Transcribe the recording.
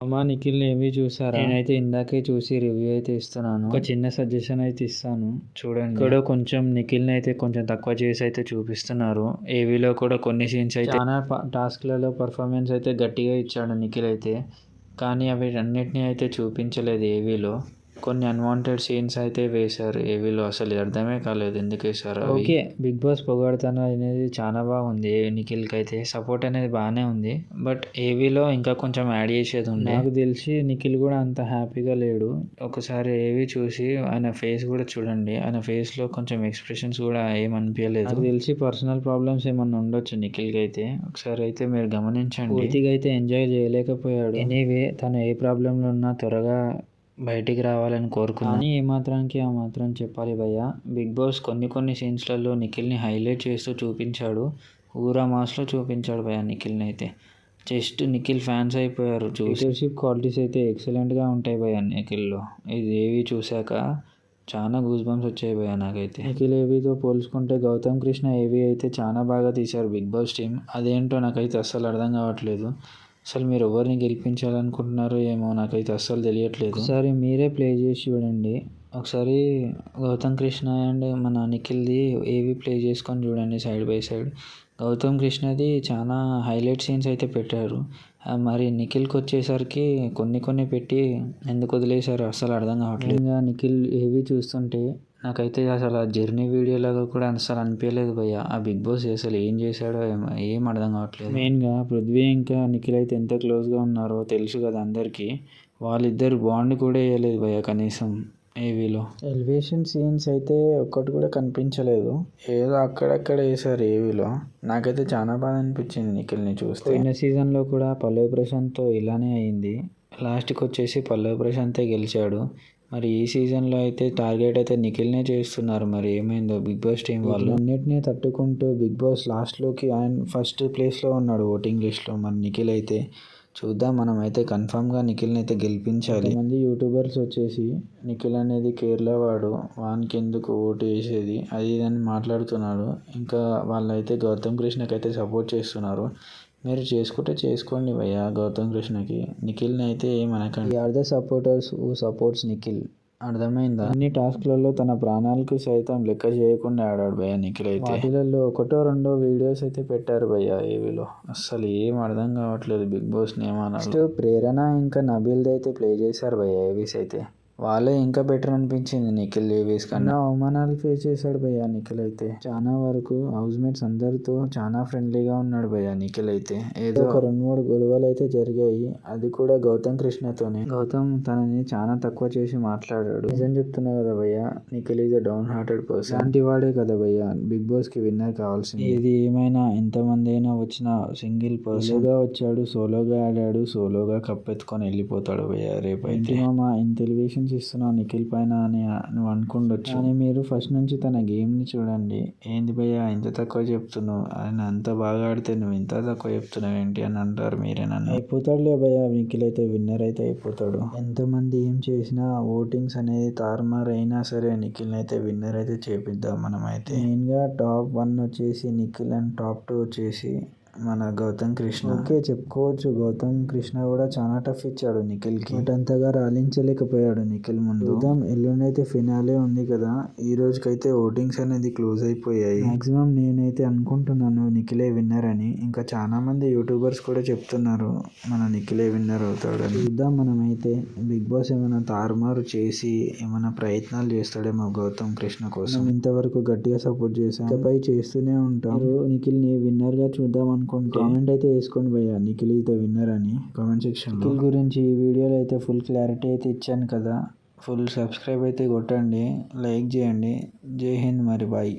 అమ్మా నిఖిల్ ఏవి చూసారా? నేనైతే ఇందాకే చూసి రివ్యూ అయితే ఇస్తున్నాను. ఒక చిన్న సజెషన్ అయితే ఇస్తాను. చూడండి. ఇక్కడ కొంచెం నిఖిల్ని అయితే కొంచెం తక్కువ చేసి అయితే చూపిస్తున్నారు. ఏవీలో కూడా కొన్ని సీన్స్ అయితే చాలా టాస్క్లలో పర్ఫార్మెన్స్ అయితే గట్టిగా ఇచ్చాడు నిఖిల్ అయితే. కానీ అవి అన్నిటినీ అయితే చూపించలేదు ఏవీలో. కొన్ని అన్వాంటెడ్ సీన్స్ అయితే వేశారు. ఏవీలో అసలు అర్థమే కాలేదు ఎందుకు వేశారు ఓకే బిగ్ బాస్ పొగడతాను అనేది చాలా బాగుంది. నిఖిల్కి అయితే సపోర్ట్ అనేది బాగానే ఉంది. బట్ ఏవీలో ఇంకా కొంచెం యాడ్ చేసేది ఉంది నాకు తెలిసి నిఖిల్ కూడా అంత హ్యాపీగా లేడు. ఒకసారి ఏవి చూసి ఆయన ఫేస్ కూడా చూడండి. ఆయన ఫేస్లో కొంచెం ఎక్స్ప్రెషన్స్ కూడా ఏమనిపించలేదు నాకు తెలిసి పర్సనల్ ప్రాబ్లమ్స్ ఏమన్నా ఉండొచ్చు నిఖిల్కి అయితే ఒకసారి అయితే మీరు గమనించండి. పూర్తిగా అయితే ఎంజాయ్ చేయలేకపోయాడు. ఎనీవే తను ఏ ప్రాబ్లంలో ఉన్నా త్వరగా బయటికి రావాలని కోరుకున్నాను కానీ ఏ మాత్రానికి ఆ మాత్రం చెప్పాలి భయ్య. బిగ్ బాస్ కొన్ని కొన్ని సీన్స్లలో నిఖిల్ని హైలైట్ చేస్తూ చూపించాడు. ఊరా మాస్లో చూపించాడు భయ్య నిఖిల్ని అయితే. జస్ట్ నిఖిల్ ఫ్యాన్స్ అయిపోయారు లీడర్షిప్ క్వాలిటీస్ అయితే ఎక్సలెంట్గా ఉంటాయి భయ్య నిఖిల్లో. ఇది ఏవి చూశాక చాలా గూస్ బంప్స్ వచ్చాయి భయ్య నాకైతే. నిఖిల్ ఏవితో పోల్చుకుంటే గౌతమ్ కృష్ణ ఏవి అయితే చాలా బాగా తీశారు బిగ్ బాస్ టీం అదేంటో నాకైతే అస్సలు అర్థం కావట్లేదు. అసలు మీరు ఎవరిని గెలిపించాలనుకుంటున్నారో ఏమో నాకైతే అస్సలు తెలియట్లేదు. ఒకసారి మీరే ప్లే చేసి చూడండి. ఒకసారి గౌతమ్ కృష్ణ అండ్ మన నిఖిల్ది ఏవి ప్లే చేసుకొని చూడండి సైడ్ బై సైడ్. గౌతమ్ కృష్ణది చాలా హైలైట్ సీన్స్ అయితే పెట్టారు. మరి నిఖిల్కి వచ్చేసరికి కొన్ని కొన్ని పెట్టి ఎందుకు వదిలేశారు అస్సలు అర్థం కావట్లేదు. ఇంకా నిఖిల్ ఏవి చూస్తుంటే నాకైతే అసలు ఆ జర్నీ వీడియోలాగా కూడా అసలు అనిపించలేదు భయ్య. ఆ బిగ్ బాస్ అసలు ఏం చేశాడో ఏమో ఏం అర్థం కావట్లేదు. మెయిన్గా పృథ్వీ ఇంకా నిఖిల్ అయితే ఎంత క్లోజ్గా ఉన్నారో తెలుసు కదా అందరికీ. వాళ్ళిద్దరు బాండ్ కూడా వేయలేదు భయ్య కనీసం ఏవీలో. ఎలివేషన్ సీన్స్ అయితే ఒక్కటి కూడా కనిపించలేదు. ఏదో అక్కడక్కడ వేసారు ఏవీలో. నాకైతే చాలా బాధ అనిపించింది నిఖిల్ని చూస్తే. పోయిన సీజన్లో కూడా పల్లవి ప్రశాంత్తో ఇలానే అయింది. లాస్ట్కి వచ్చేసి పల్లవి ప్రశాంతే గెలిచాడు. మరి ఈ సీజన్లో అయితే టార్గెట్ అయితే నిఖిల్నే చేస్తున్నారు. మరి ఏమైందో బిగ్ బాస్ టీం వాళ్ళు? అన్నిటినీ తట్టుకుంటూ బిగ్ బాస్ లాస్ట్లోకి ఆయన ఫస్ట్ ప్లేస్లో ఉన్నాడు ఓటింగ్ లిస్ట్లో. మరి నిఖిల్ అయితే చూద్దాం. మనం అయితే కన్ఫామ్గా నిఖిల్ని అయితే గెలిపించాలి. మంది యూట్యూబర్స్ వచ్చేసి నిఖిల్ అనేది కేరళ వాడు. వానికి ఎందుకు ఓటు వేసేది? అది ఇదని మాట్లాడుతున్నాడు ఇంకా వాళ్ళైతే గౌతమ్ కృష్ణకి అయితే సపోర్ట్ చేస్తున్నారు. మీరు చేసుకుంటే చేసుకోండి భయ్య గౌతమ్ కృష్ణకి. నిఖిల్ని అయితే ఏమనకండి are the supporters who supports Nikhil. అర్థమైందా? అన్ని టాస్క్లలో తన ప్రాణాలకు సైతం లెక్క చేయకుండా ఆడాడు భయ్య నిఖిల్ అయితే. వాటిలలో ఒకటో రెండో వీడియోస్ అయితే పెట్టారు భయ్య ఏవిలో. అస్సలు ఏం అర్థం కావట్లేదు బిగ్ బాస్ నెక్స్ట్ ప్రేరణ ఇంకా నబీల్ది అయితే ప్లే చేశారు భయ్య ఏవీస్ అయితే. వాళ్ళే ఇంకా బెటర్ అనిపించింది నిఖిల్ డేవిస్ కన్నా. అవమానాలు ఫేస్ చేశాడు భయ్య నిఖిల్ అయితే. చాలా వరకు హౌస్ మేట్స్ అందరితో చాలా ఫ్రెండ్లీగా ఉన్నాడు భయ్య నిఖిల్ అయితే. ఏదో ఒక రెండు మూడు గొడవలు అయితే జరిగాయి. అది కూడా గౌతమ్ కృష్ణతోనే. గౌతమ్ తనని చాలా తక్కువ చేసి మాట్లాడాడు. నిజం చెప్తున్నా కదా భయ్య Nikhil is down hearted person అలాంటి వాడే కదా భయ్య బిగ్ బాస్కి విన్నర్ కావాల్సింది. ఇది ఏమైనా ఎంతమంది అయినా వచ్చిన సింగిల్ పర్సన్గా వచ్చాడు సోలోగా ఆడాడు సోలోగా కప్పెత్తుకొని వెళ్ళిపోతాడు భయ్య రేపు అయితే మా ఇంత ఎలివేషన్ ఇస్తున్నావు నిఖిల్ పైన అని నువ్వు అనుకుండొచ్చు. కానీ మీరు ఫస్ట్ నుంచి తన గేమ్ని చూడండి. ఏంది భయ్య ఇంత తక్కువ చెప్తున్నావు? ఆయన అంత బాగా ఆడితే నువ్వు ఇంత తక్కువ చెప్తున్నావు ఏంటి అని అంటారు మీరే నన్ను. అయిపోతాడులే భయ్య నిఖిల్ అయితే విన్నర్ అయితే అయిపోతాడు. ఎంతమంది ఏం చేసినా ఓటింగ్స్ అనేది తారుమారు అయినా సరే నిఖిల్ అయితే విన్నర్ అయితే చేపిద్దాం మనం అయితే మెయిన్గా టాప్ వన్ వచ్చేసి నిఖిల్ అండ్ టాప్ టూ వచ్చేసి మన గౌతమ్ కృష్ణ. ఓకే చెప్పుకోవచ్చు. గౌతమ్ కృష్ణ కూడా చాలా టఫ్ ఇచ్చాడు నిఖిల్కి అంతగా రాలించలేకపోయాడు నిఖిల్ ముందు. చూద్దాం ఎల్లుండైతే ఫినాలే ఉంది కదా. ఈ రోజుకైతే ఓటింగ్స్ అనేది క్లోజ్ అయిపోయాయి. మాక్సిమం నేనైతే అనుకుంటున్నాను నిఖిలే విన్నర్ అని. ఇంకా చాలా మంది యూట్యూబర్స్ కూడా చెప్తున్నారు మన నిఖిలే విన్నర్ అవుతాడని. చూద్దాం మనం అయితే బిగ్ బాస్ ఏమైనా తారుమారు చేసి ఏమైనా ప్రయత్నాలు చేస్తాడేమో గౌతమ్ కృష్ణ కోసం. ఇంతవరకు గట్టిగా సపోర్ట్ చేశాం. పై చేస్తూనే ఉంటాం. నిఖిల్ని విన్నర్గా చూద్దాం అనుకుంటే. కామెంట్ అయితే వేసుకోండి భయ్య. నిఖిల్ అయితే విన్నర్ అని కామెంట్ సెక్షన్ నిఖిల్ గురించి ఈ వీడియోలో అయితే ఫుల్ క్లారిటీ అయితే ఇచ్చాను కదా. ఫుల్ సబ్స్క్రైబ్ అయితే కొట్టండి. లైక్ చేయండి. జై హింద్ మరి బాయ్